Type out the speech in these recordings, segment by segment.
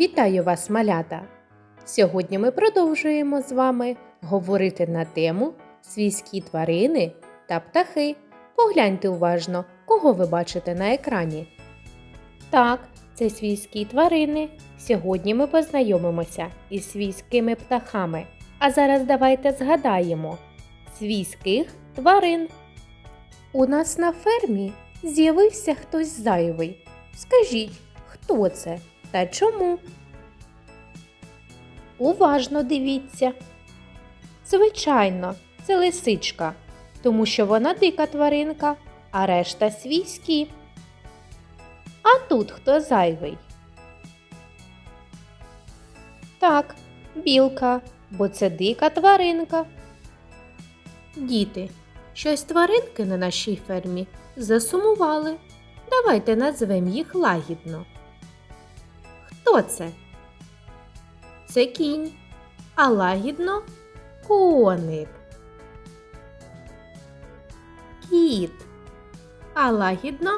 Вітаю вас, малята! Сьогодні ми продовжуємо з вами говорити на тему свійські тварини та птахи. Погляньте уважно, кого ви бачите на екрані. Так, це свійські тварини. Сьогодні ми познайомимося із свійськими птахами. А зараз давайте згадаємо свійських тварин. У нас на фермі з'явився хтось зайвий. Скажіть, хто це та чому? Уважно дивіться. Звичайно, це лисичка, тому що вона дика тваринка, а решта свійські. А тут хто зайвий? Так, білка, бо це дика тваринка. Діти, щось тваринки на нашій фермі засумували. Давайте назвемо їх лагідно. Хто це? Це кінь, а лагідно коник. Кіт, а лагідно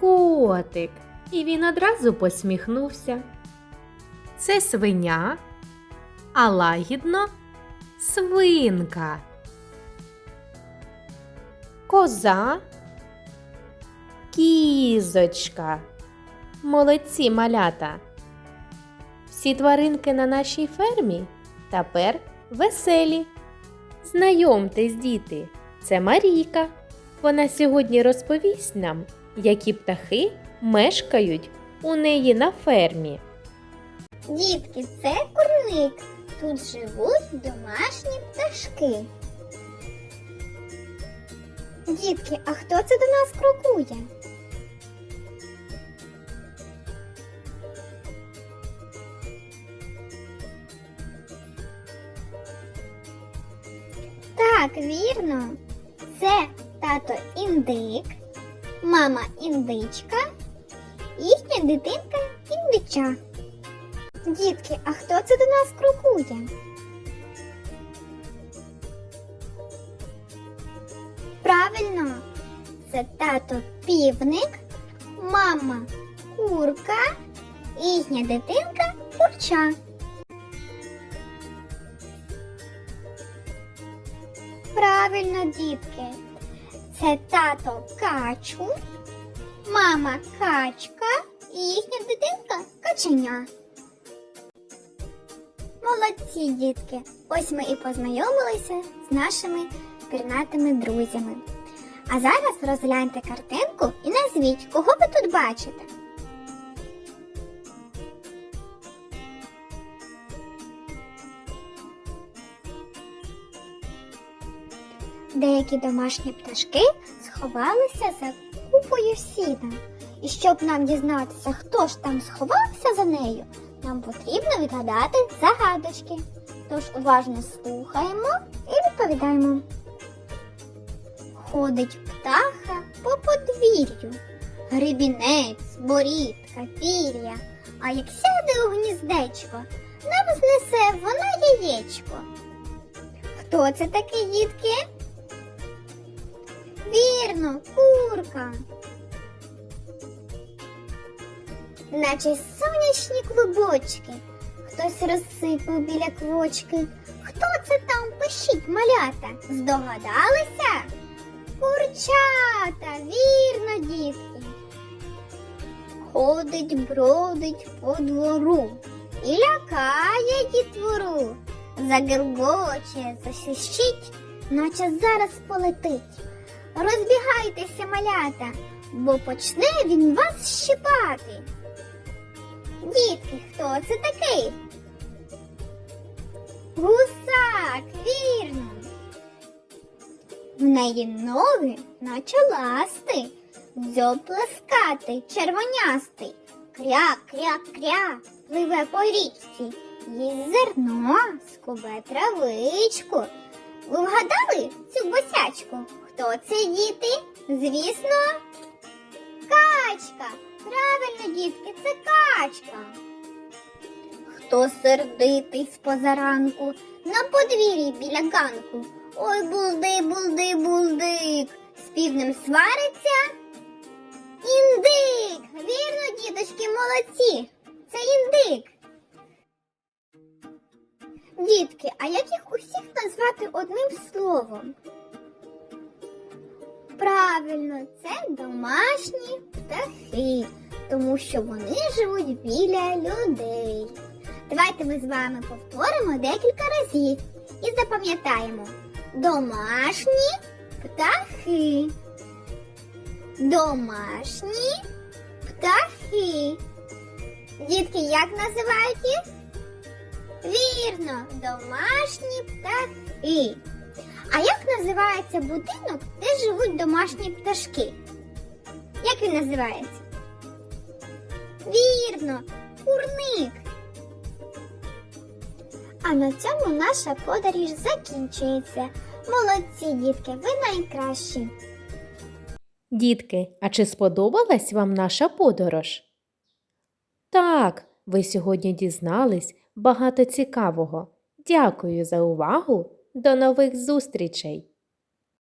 котик. І він одразу посміхнувся. Це свиня, а лагідно свинка. Коза, кізочка. Молодці малята. Всі тваринки на нашій фермі тепер веселі. Знайомтесь, діти, це Марійка. Вона сьогодні розповість нам, які птахи мешкають у неї на фермі. Дітки, це курник. Тут живуть домашні пташки. Дітки, а хто це до нас крокує? Так, вірно. Це тато індик, мама індичка, їхня дитинка індича. Дітки, а хто це до нас крокує? Правильно, це тато півник, мама курка їхня дитинка курча. Правильно, дітки. Це тато качу, мама качка і їхня дитинка каченя. Молодці, дітки! Ось ми і познайомилися з нашими пірнатими друзями. А зараз розгляньте картинку і назвіть, кого ви тут бачите. Деякі домашні пташки сховалися за купою сіна. І щоб нам дізнатися, хто ж там сховався за нею, нам потрібно відгадати загадочки. Тож уважно слухаємо і відповідаємо. Ходить птаха по подвір'ю, грибінець, борідка, пір'я, а як сяде у гніздечко, нам знесе вона яєчко. Хто це такий, дітки? Вірно, курка. Наче сонячні клубочки, хтось розсипав біля квочки. Хто це там пишіть малята? Здогадалися? Курчата, вірно, дітки. Ходить, бродить по двору і лякає дітвору. Загербоче, засвищить, наче зараз полетить. Розбігайтеся, малята, бо почне він вас щипати. Дітки, хто це такий? Гусак, вірно. В неї ноги, наче ласти, дзьоб плескатий, червонястий, кря, кря, кря, пливе по річці, їсть зерно, скубе травичку. Ви вгадали цю босячку? Хто це діти? Звісно, качка. Правильно, дітки, це качка. Хто сердитий з позаранку на подвір'ї біля ганку? Ой, булди, булди, булдик. З півнем свариться. Індик! Вірно, діточки, молодці. Це індик. Дітки, а як їх усіх назвати одним словом? Правильно, це домашні птахи, тому що вони живуть біля людей. Давайте ми з вами повторимо декілька разів і запам'ятаємо домашні птахи. Домашні птахи. Дітки, як називають їх? Вірно, домашні птахи. А як називається будинок, де живуть домашні пташки? Як він називається? Вірно, курник. А на цьому наша подорож закінчується. Молодці, дітки, ви найкращі. Дітки, а чи сподобалась вам наша подорож? Так, ви сьогодні дізнались багато цікавого. Дякую за увагу. До нових зустрічей!